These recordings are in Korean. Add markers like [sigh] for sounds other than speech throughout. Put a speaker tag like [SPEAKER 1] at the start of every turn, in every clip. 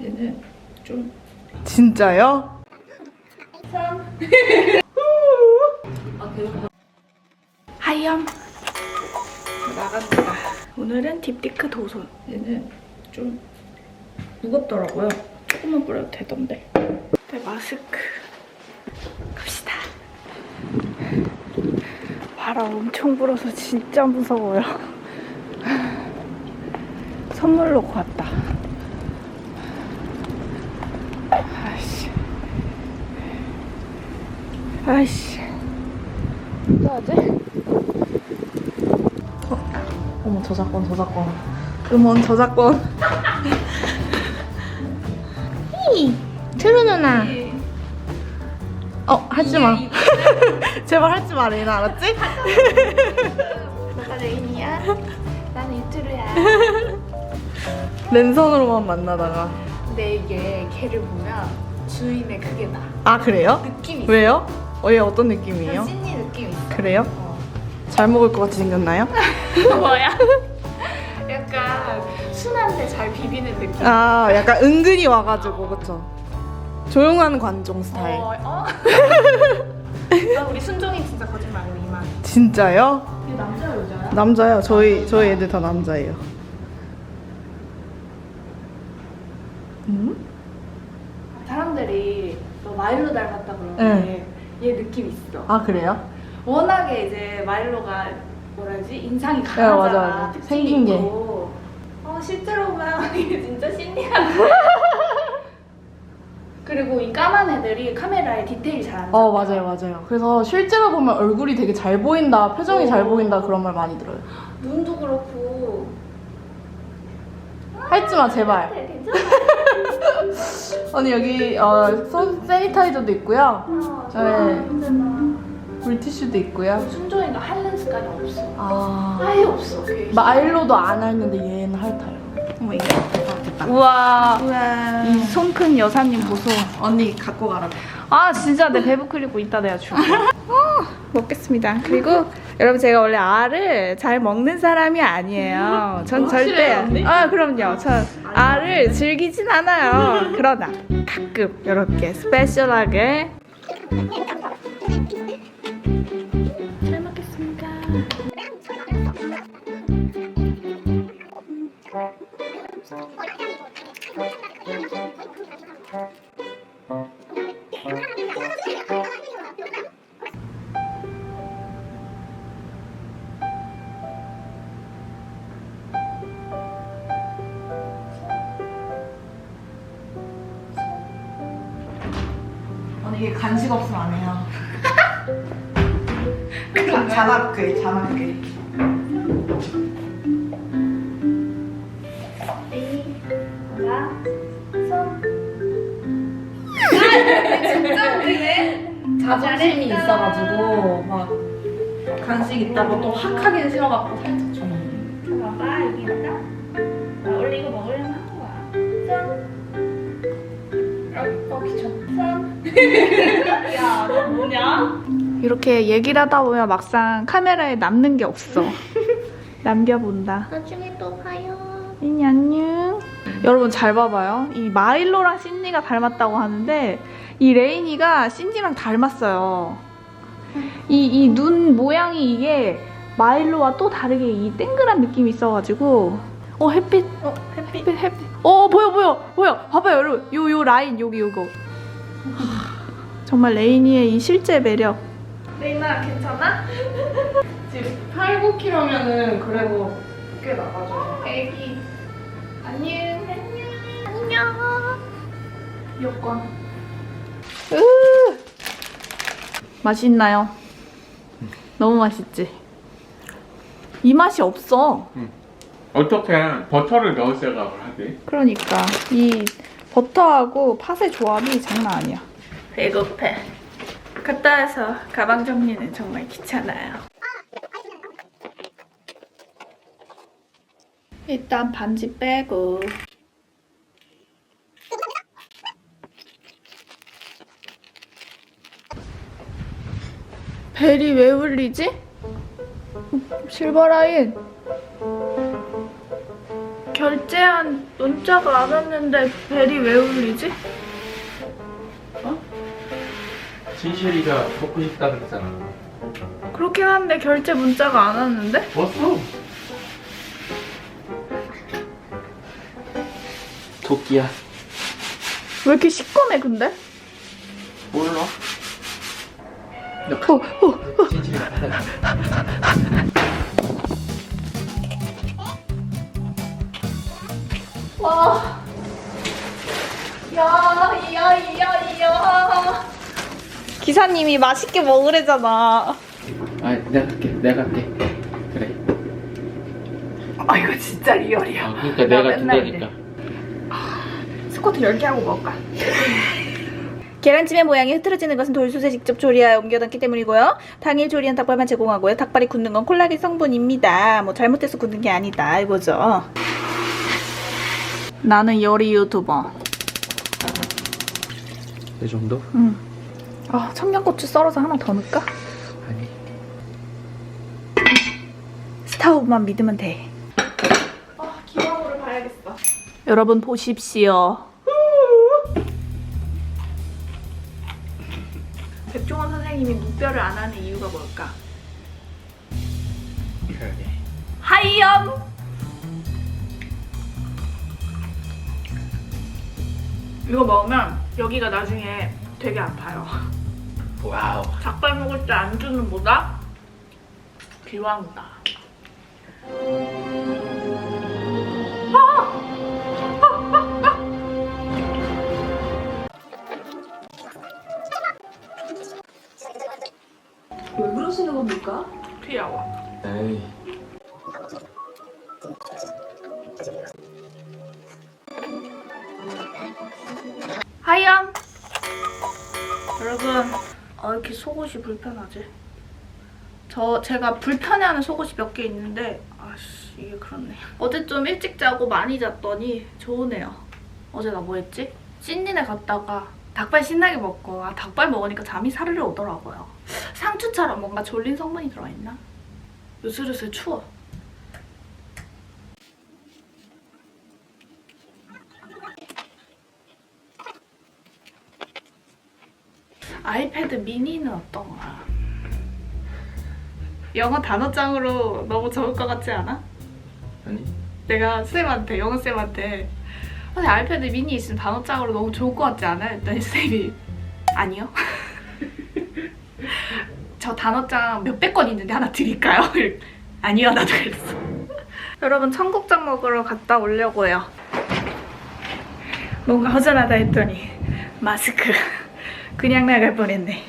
[SPEAKER 1] 얘는 좀
[SPEAKER 2] 진짜요? 하이엄 나갑니다. 오늘은 딥디크 도손.
[SPEAKER 1] 얘는 좀 무겁더라고요. 조금만 뿌려도 되던데.
[SPEAKER 2] 네, 마스크. 갑시다. 바람 엄청 불어서 진짜 무서워요. 선물 놓고 왔다. 아이씨. 아이씨. 어떡하지? 어, 어머, 저작권, 저작권. 음원 저작권. 히! 트루 누나. 어, 하지 마. [laughs] 제발 하지 마, 레이나, 알았지?
[SPEAKER 1] 너가 레인이야? 나는 유튜브야.
[SPEAKER 2] 랜선으로만 만나다가.
[SPEAKER 1] 근데 이게 걔를 보면 주인의 그게 나.
[SPEAKER 2] 아, 그래요?
[SPEAKER 1] 느낌이 있어.
[SPEAKER 2] 왜요? 어, 얘 어떤 느낌이에요?
[SPEAKER 1] 느낌이 있어.
[SPEAKER 2] 그래요?
[SPEAKER 1] 어.
[SPEAKER 2] 잘 먹을 것 같이 생겼나요? [laughs]
[SPEAKER 1] 뭐야? 약간 순한데 잘 비비는 느낌.
[SPEAKER 2] 아, 약간 은근히 와가지고, 그쵸? 조용한 관종 스타일.
[SPEAKER 1] 어, 어? [laughs] 아, 우리 순종이 진짜 거짓말 안 해, 이만.
[SPEAKER 2] 진짜요?
[SPEAKER 1] 이게 남자야 여자야?
[SPEAKER 2] 남자요. 저희, 저희 애들 다 남자예요. 음?
[SPEAKER 1] 사람들이 너 마일로 닮았다 그러는데 얘 느낌 있어.
[SPEAKER 2] 아, 그래요?
[SPEAKER 1] 워낙에 이제 마일로가 뭐라지 인상이
[SPEAKER 2] 네,
[SPEAKER 1] 강하잖아.
[SPEAKER 2] 맞아, 맞아.
[SPEAKER 1] 특징이
[SPEAKER 2] 생긴 게.
[SPEAKER 1] 있고. 어 실제로 보면 이게 [laughs] 진짜 신기한. [laughs] 그리고 이 까만 애들이 카메라에 디테일이 잘 안.
[SPEAKER 2] 어, 맞아요, 맞아요. 그래서 실제로 보면 얼굴이 되게 잘 보인다, 표정이 잘 보인다 그런 말 많이 들어요.
[SPEAKER 1] 눈도 그렇고.
[SPEAKER 2] 할지 마, 제발.
[SPEAKER 1] 네, 괜찮아. [laughs]
[SPEAKER 2] 아니, 여기, 어, 손 세니타이저도 있고요.
[SPEAKER 1] 어,
[SPEAKER 2] 네.
[SPEAKER 1] 좋아.
[SPEAKER 2] 물티슈도 있고요.
[SPEAKER 1] 순종이가 할 렌스까지 없어.
[SPEAKER 2] 아.
[SPEAKER 1] 아예 없어.
[SPEAKER 2] 마일로도 안 핥는데 얘는 핥아요.
[SPEAKER 1] 어머 이게 됐다.
[SPEAKER 2] 우와.
[SPEAKER 1] 우와.
[SPEAKER 2] 이 손 큰 여사님 보소.
[SPEAKER 1] 언니 갖고 가라.
[SPEAKER 2] 아, 진짜 내 배부 클리고 이따 내가 줄게. [laughs] 어, 먹겠습니다. 그리고 여러분 제가 원래 알을 잘 먹는 사람이 아니에요. 전 절대. 아, 그럼요. 전 알을 즐기진 않아요. 그러나 가끔 이렇게 스페셜하게 잘 먹겠습니다. 자, 자나깨, 자나깨.
[SPEAKER 1] 자, 손.
[SPEAKER 2] 자존심이 있어가지고 막 간식 있다고 또 확하게 싫어갖고 살짝 좀.
[SPEAKER 1] 봐봐 여기 있다. 나 원래 이거 먹으려면 한 거야. 손. 어, 어 귀찮아. 손. [laughs] 야, 너 뭐냐?
[SPEAKER 2] 이렇게 얘기를 하다 보면 막상 카메라에 남는 게 없어. [laughs] 남겨본다.
[SPEAKER 1] 나중에 또 봐요.
[SPEAKER 2] 이 안녕. 여러분 잘 봐봐요. 이 마일로랑 신디가 닮았다고 하는데 이 레이니가 신디랑 닮았어요. 이 이 눈 모양이 이게 마일로와 또 다르게 이 땡글한 느낌이 있어가지고 어 햇빛
[SPEAKER 1] 어, 햇빛.
[SPEAKER 2] 햇빛 햇빛 어 보여 보여 보여 봐봐요 여러분 요 요 라인 여기 요거 정말 레이니의 이 실제 매력
[SPEAKER 1] 레이나 괜찮아? [laughs]
[SPEAKER 2] 지금 8, 9kg면은 그래도 꽤 나가죠
[SPEAKER 1] 애기. 안녕. 안녕. 안녕.
[SPEAKER 2] 여권 맛있나요? 너무 맛있지? 이 맛이 없어
[SPEAKER 3] 어떻게 버터를 넣을 생각을 하지?
[SPEAKER 2] 그러니까 이 버터하고 팥의 조합이 장난 아니야 배고파 갔다 와서 가방 정리는 정말 귀찮아요 일단 반지 빼고 벨이 왜 울리지? 실버라인 결제 결제한 문자가 안 왔는데 벨이 왜 울리지?
[SPEAKER 3] 진실이가 먹고 싶다 그랬잖아.
[SPEAKER 2] 그렇긴 한데 결제 문자가 안 왔는데?
[SPEAKER 3] 왔어.
[SPEAKER 4] 토끼야.
[SPEAKER 2] 왜 이렇게 시꺼매 근데?
[SPEAKER 3] 몰라.
[SPEAKER 2] 어, 어,
[SPEAKER 4] 진실이가 받아가.
[SPEAKER 2] 와. 야, 이야. 기사님이 맛있게 먹으래잖아.
[SPEAKER 4] 아, 내가 갈게. 내가 갈게. 그래.
[SPEAKER 2] 아, 이거 진짜 리얼이야.
[SPEAKER 4] 아, 그러니까
[SPEAKER 2] 나
[SPEAKER 4] 내가
[SPEAKER 2] 맨날
[SPEAKER 4] 준다니까.
[SPEAKER 2] 스쿼트 10개 하고 먹을까? [laughs] 계란찜의 모양이 흐트러지는 것은 돌솥에 직접 조리하여 옮겨놨기 때문이고요. 당일 조리한 닭발만 제공하고요. 닭발이 굳는 건 콜라겐 성분입니다. 뭐 잘못해서 굳는 게 아니다 이거죠. 나는 요리 유튜버.
[SPEAKER 4] 이 정도?
[SPEAKER 2] 응. 아 청양고추 썰어서 하나 더 넣을까?
[SPEAKER 4] 아니.
[SPEAKER 2] 스타우브만 믿으면 돼. 아 기왕으로 봐야겠어. 여러분 보십시오. 백종원 선생님이 무뼈를 안 하는 이유가 뭘까?
[SPEAKER 4] 그러게.
[SPEAKER 2] 하이염! 이거 먹으면 여기가 나중에 되게 아파요.
[SPEAKER 4] 와우.
[SPEAKER 2] 닭발 먹을 때 안주는 뭐다? 기왕이다. 저, 제가 불편해하는 속옷이 몇 개 있는데, 아씨, 이게 그렇네요. 어제 좀 일찍 자고 많이 잤더니 좋으네요. 어제 나 뭐 했지? 찐니네 갔다가 닭발 신나게 먹고, 아, 닭발 먹으니까 잠이 사르르 오더라고요. 상추처럼 뭔가 졸린 성분이 들어있나? 으슬으슬 추워. 아이패드 미니는 어떤가? 영어 단어장으로 너무 좋을 것 같지 않아?
[SPEAKER 4] 아니.
[SPEAKER 2] 내가 쌤한테 영어 쌤한테 근데 아이패드 미니 있으면 단어장으로 너무 좋을 것 같지 않아? 했더니 쌤이 아니요. [laughs] 저 단어장 몇백 건 있는데 하나 드릴까요? [laughs] 아니요 나도 그랬어. [laughs] 여러분 청국장 먹으러 갔다 오려고요. 뭔가 허전하다 했더니 마스크 그냥 나갈 뻔했네.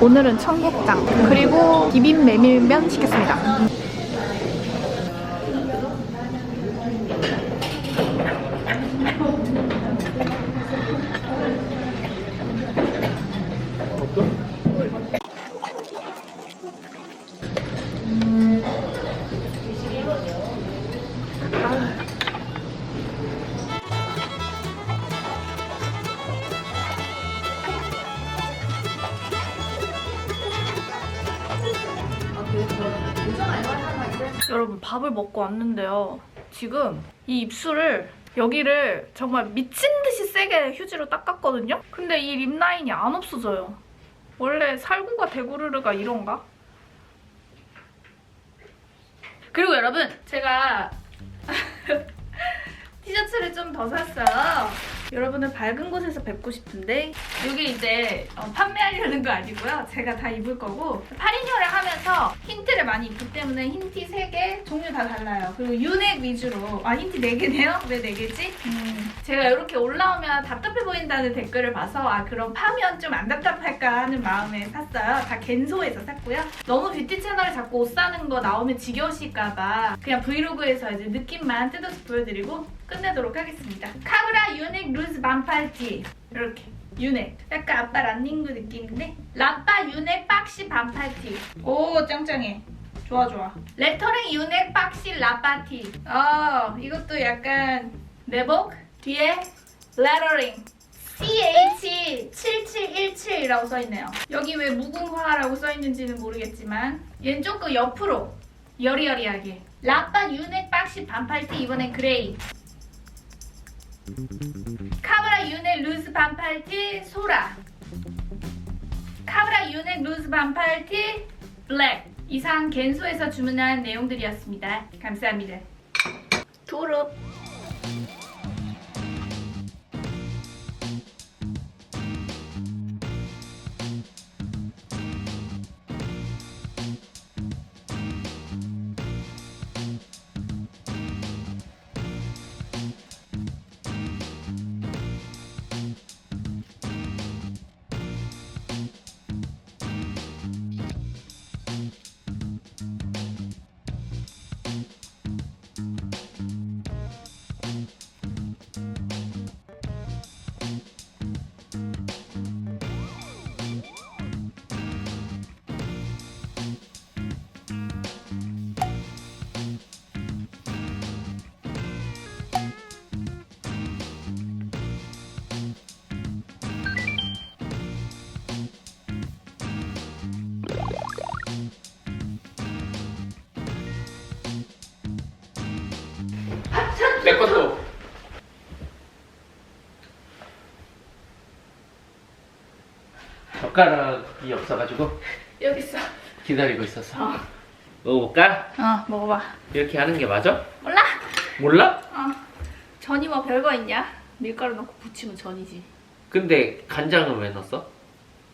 [SPEAKER 2] 오늘은 청국장 그리고 비빔 메밀면 시켰습니다. 여러분 밥을 먹고 왔는데요. 지금 이 입술을 여기를 정말 미친 듯이 세게 휴지로 닦았거든요. 근데 이 립 라인이 안 없어져요. 원래 살구가 대구르르가 이런가? 그리고 여러분 제가 [laughs] 티셔츠를 좀 더 샀어요. 여러분을 밝은 곳에서 뵙고 싶은데 여기 이제 어, 판매하려는 거 아니고요. 제가 다 입을 거고 8인혈을 하면서 흰티를 많이 입기 때문에 흰티 3개 종류 다 달라요. 그리고 유넥 위주로 아 흰티 4개네요? 왜 4개지? 음, 제가 이렇게 올라오면 답답해 보인다는 댓글을 봐서 아 그럼 파면 좀 안 답답할까 하는 마음에 샀어요. 다 겐소에서 샀고요. 너무 뷰티 채널에 자꾸 옷 사는 거 나오면 지겨우실까봐 그냥 브이로그에서 이제 느낌만 뜯어서 보여드리고 끝내도록 하겠습니다. 카브라 유넥 루즈 반팔티. 이렇게. 유넥 약간 아빠 란닝구 느낌인데? 라빠 유넥 박시 반팔티. 오 짱짱해. 좋아 좋아. 레터링 유넥 박시 라빠티. 어 이것도 약간 내복? 뒤에 레터링. CH7717이라고 써있네요. 여기 왜 무궁화라고 써있는지는 모르겠지만 얘는 조금 옆으로 여리여리하게. 라빠 유넥 박시 반팔티 이번엔 그레이. 카브라 유넥 루즈 반팔티 소라. 카브라 유넥 루즈 반팔티 블랙. 이상 겐소에서 주문한 내용들이었습니다. 감사합니다. 투룹.
[SPEAKER 4] 젓가락이 없어가지고
[SPEAKER 2] 여기 있어.
[SPEAKER 4] 기다리고 있었어. 먹어볼까?
[SPEAKER 2] 어, 먹어봐.
[SPEAKER 4] 이렇게 하는 게 맞아?
[SPEAKER 2] 몰라?
[SPEAKER 4] 몰라?
[SPEAKER 2] 어. 전이 뭐 별거 있냐? 밀가루 넣고 부치면 전이지.
[SPEAKER 4] 근데 간장은 왜 넣었어?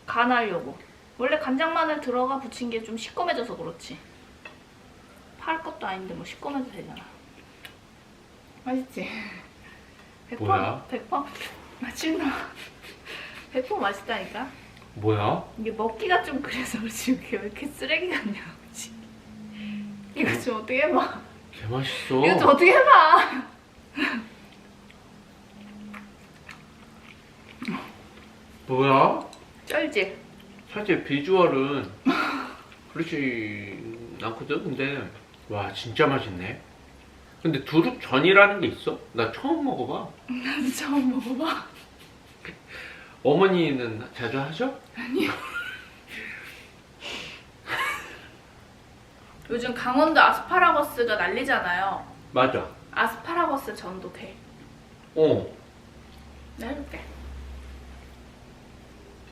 [SPEAKER 2] 간하려고. 원래 간장 마늘 들어가 부친 게 좀 시꺼매져서 그렇지. 팔 것도 아닌데 뭐 시꺼매도 되잖아. 맛있지? 100%
[SPEAKER 4] 뭐야?
[SPEAKER 2] 100% 맛있나? [laughs] 100% 맛있다니까?
[SPEAKER 4] 뭐야?
[SPEAKER 2] 이게 먹기가 좀 그래서 그렇지 이게 왜 이렇게 쓰레기 같냐 그치? 이거 좀 어떻게 해봐
[SPEAKER 4] 개 맛있어.
[SPEAKER 2] 이거 좀 어떻게 해봐
[SPEAKER 4] 뭐야?
[SPEAKER 2] 쩔지?
[SPEAKER 4] 사실 비주얼은 그렇지 않거든. 근데 와 진짜 맛있네. 근데 두릅전이라는 게 있어? 나 처음 먹어봐.
[SPEAKER 2] 나도 처음 먹어봐 [laughs]
[SPEAKER 4] 어머니는 자주 하셔? [laughs]
[SPEAKER 2] 요즘 강원도 아스파라거스가 난리잖아요
[SPEAKER 4] 맞아.
[SPEAKER 2] 아스파라거스 전도 돼
[SPEAKER 4] 어.
[SPEAKER 2] 내가 해볼게